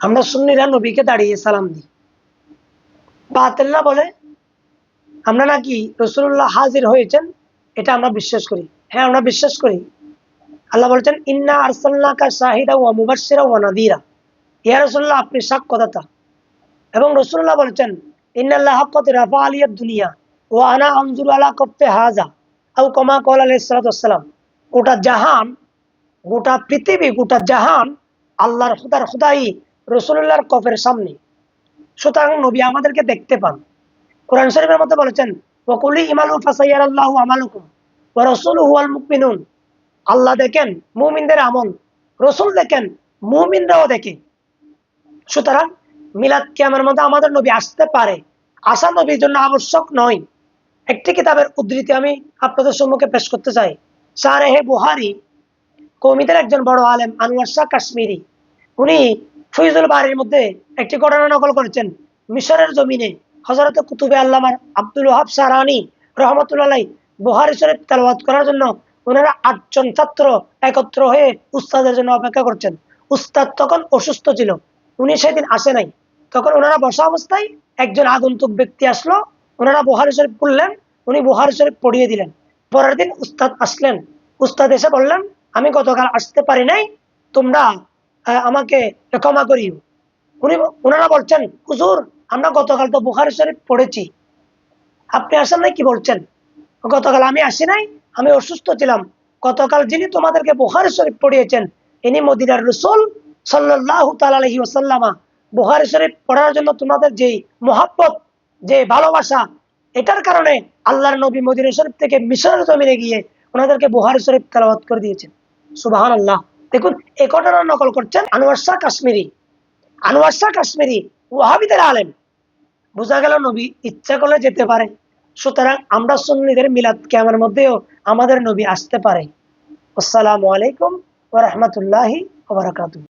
আমরা সুন্নিরা নবীকে দাঁড়িয়ে সালাম দিই। বাতেল্লা বলে, আমরা নাকি রসুল্লাহ হাজির হয়েছেন, এটা আমরা বিশ্বাস করি। হ্যাঁ আমরা বিশ্বাস করি। আল্লাহ বলছেন, ইন্না আরসাল্লাকা শাহিদা ওয়া মুবাশশিরা ওয়া নাদিরা। ইয়া রাসূলুল্লাহ, আপনি সাক্ষ্যদাতা। এবং রসুল্লাহ বলছেন, ইন্নাল্লাহ হাক্কাত রাফা আলিয়াদ দুনিয়া ও আনা আনজুর আলা কফে হাজা আও কমা কল আলাইসালাম গোটা জাহান, গোটা পৃথিবী, গোটা জাহান আল্লাহর খুদার খুদাই রসুল্লাহর কফের সামনে। সুতরাং নবী আমাদেরকে দেখতে পান। কোরআন শরীফের মধ্যে বলেছেন ওকুলি ইমালু ফাসাইয়ার আল্লাহ আমালুকুম ও রসুল হুয়াল মুকমিনুন আল্লাহ দেখেন, মুমিনদের আমল। রসুল দেখেন, মুমিনরাও দেখে। সুতরাং মিলাদ কিয়ামের মধ্যে আমাদের নবী আসতে পারে। আসা নবীর জন্য আবশ্যক নয়। একটি কিতাবের উদ্ধৃতি আমি আপনাদের সম্মুখে পেশ করতে চাই। শাহরেহে বুহারি, কৌমিদের একজন বড় আলেম, আনোয়ার শাহ কাশ্মীরি। উনি ফৈজুল বাড়ির মধ্যে একটি ঘটনা নকল করেছেন। মিশরের জমিনে হজরত কুতুবে আল্লামার আব্দুল ওহাব সারানি রহমতুল্লাহ বুহারি শরীফ তেলাওয়াত করার জন্য ওনারা আটজন ছাত্র একত্র হয়ে উস্তাদের জন্য অপেক্ষা করছেন। উস্তাদ তখন অসুস্থ ছিল, উনি সেদিন আসে নাই। তখন ওনারা বসা অবস্থায় একজন আগন্তুক ব্যক্তি আসলো, ওনারা বুহারি শরীফ পড়লেন, উনি বুহারি শরীফ পড়িয়ে দিলেন। পরের দিন উস্তাদ আসলেন। উস্তাদ এসে বললেন, আমি গতকাল আসতে পারি নাই, তোমরা আমাকে ক্ষমা করিও। উনি, ওনারা বলছেন, হুজুর, আমরা গতকাল তো বুখারি শরীফ পড়েছি। আপনি আসেন নাই কি বলছেন? গতকাল আমি আসি নাই আমি অসুস্থ ছিলাম। গতকাল যিনি তোমাদেরকে বুখারি শরীফ পড়িয়েছেন, ইনি মদিনার রসুল সাল্লাহ তালাহি ওসাল্লামা বুখারি শরীফ পড়ার জন্য তোমাদের যে মোহাব্বত যে ভালোবাসা, এটার কারণে আল্লাহর নবী মদিনা শরীফ থেকে মিশরের জমিনে গিয়ে ওনাদেরকে বুহারি শরীফ তেলাওয়াত করে দিয়েছেন। সুবাহান আল্লাহ দেখুন, এ ঘটনা নকল করছেন আনোয়ার শাহ কাশ্মীরি। আনোয়ার শাহ কাশ্মীরি ওয়াহাবিদের আলেম। বোঝা গেল নবী ইচ্ছা করলে যেতে পারে। সুতরাং আমরা সুন্নিদের মিলাদ ক্যামের মধ্যেও আমাদের নবী আসতে পারে। আসসালামু আলাইকুম ওয়া রাহমাতুল্লাহি ওয়া বারাকাতুহু।